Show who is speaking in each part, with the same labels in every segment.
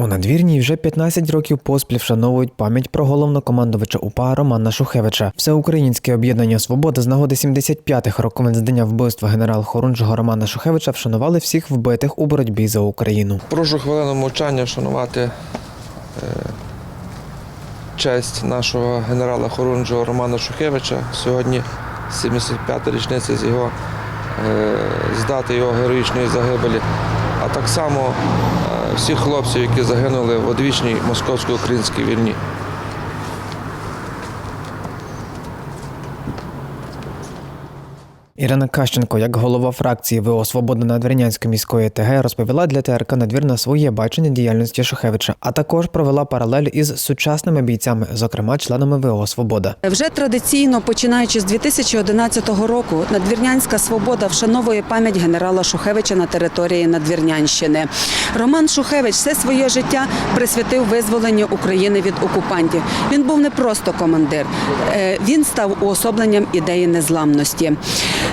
Speaker 1: У надвірній вже 15 років поспіль вшановують пам'ять про головнокомандувача УПА Романа Шухевича. Всеукраїнське об'єднання Свобода з нагоди 75-х роковин дня вбивства генерал-хорунжого Романа Шухевича вшанували всіх вбитих у боротьбі за Україну.
Speaker 2: Прошу хвилину мовчання вшанувати е, честь нашого генерала Хорунжого Романа Шухевича. Сьогодні 75-та річниця з його е, з дати його героїчної загибелі, а так само е, всіх хлопців, які загинули в одвічній московсько-українській війні.
Speaker 1: Ірина Кащенко, як голова фракції ВО Свобода Надвірнянської міської ТГ, розповіла для ТРК Надвірна своє бачення діяльності Шухевича, а також провела паралель із сучасними бійцями, зокрема членами ВО Свобода.
Speaker 3: Вже традиційно, починаючи з 2011 року, Надвірнянська свобода вшановує пам'ять генерала Шухевича на території Надвірнянщини. Роман Шухевич все своє життя присвятив визволенню України від окупантів. Він був не просто командир, е, він став уособленням ідеї незламності.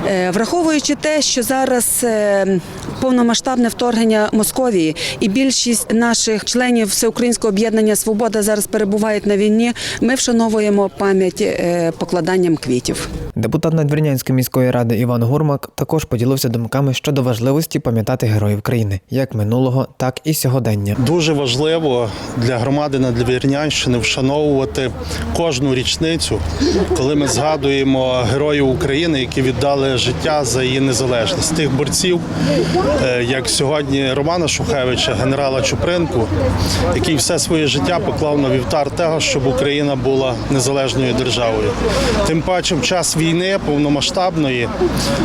Speaker 3: Е, Враховуючи те, що зараз е, повномасштабне вторгнення Московії і більшість наших членів Всеукраїнського об'єднання Свобода зараз перебувають на війні, ми вшановуємо пам'ять е, покладанням квітів.
Speaker 1: Депутат Надвірнянської міської ради Іван Гурмак також поділився думками щодо важливості пам'ятати героїв країни, як минулого, так і сьогодення.
Speaker 4: Дуже важливо для громади Надвірнянщини вшановувати кожну річницю, коли ми згадуємо героїв України, які віддали життя за її незалежність. Тих борців, е, як сьогодні Романа Шухевича, генерала Чупринку, який все своє життя поклав на вівтар того, щоб Україна була незалежною державою. Тим паче, в час війни повномасштабної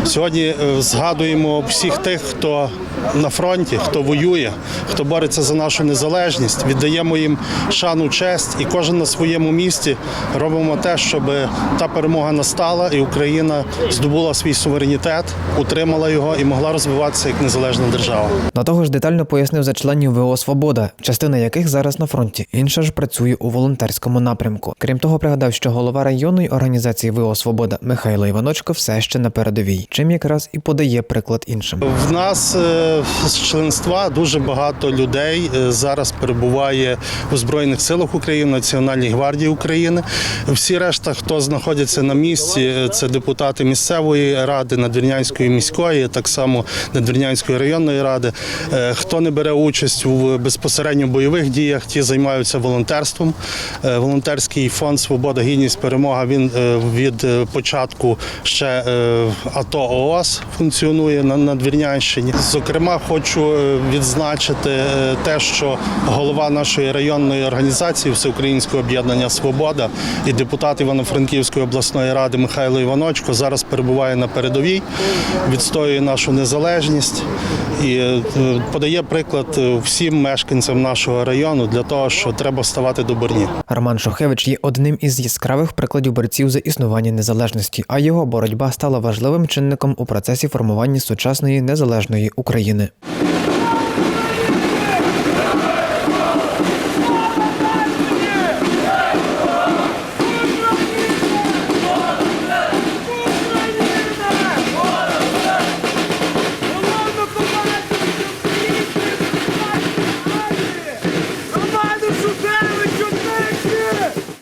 Speaker 4: сьогодні е, згадуємо всіх тих, хто на фронті, хто воює, хто бореться за нашу незалежність, віддаємо їм шану, честь, і кожен на своєму місці робимо те, щоб та перемога настала, і Україна здобула свій суверенітет, утримала його і могла розвиватися як незалежна держава.
Speaker 1: До того ж, детально пояснив за членів ВО Свобода, частина яких зараз на фронті, інша ж працює у волонтерському напрямку. Крім того, пригадав, що голова районної організації ВО Свобода Михайло Іваночко все ще на передовій, чим якраз і подає приклад іншим.
Speaker 4: В нас е, з членства дуже багато людей е, зараз перебуває у Збройних силах України, Національній гвардії України. Всі решта, хто знаходяться на місці, е, це депутати місцевої ради, Надвірнянської міської, так само Надвірнянської районної ради. Хто не бере участь у безпосередньо бойових діях, ті займаються волонтерством. Волонтерський фонд Свобода, гідність, перемога. Він від е, початку ще е, АТО ООС функціонує на Надвірнянщині. Зокрема, хочу е, відзначити е, те, що голова нашої районної організації Всеукраїнського об'єднання Свобода і депутат Івано-Франківської обласної ради Михайло Іваночко зараз перебуває на передовій, відстоює нашу незалежність і подає приклад всім мешканцям нашого району для того, що треба ставати до борні.
Speaker 1: Роман Шухевич є одним із яскравих прикладів борців за існування незалежності, а його боротьба стала важливим чинником у процесі формування сучасної незалежної України.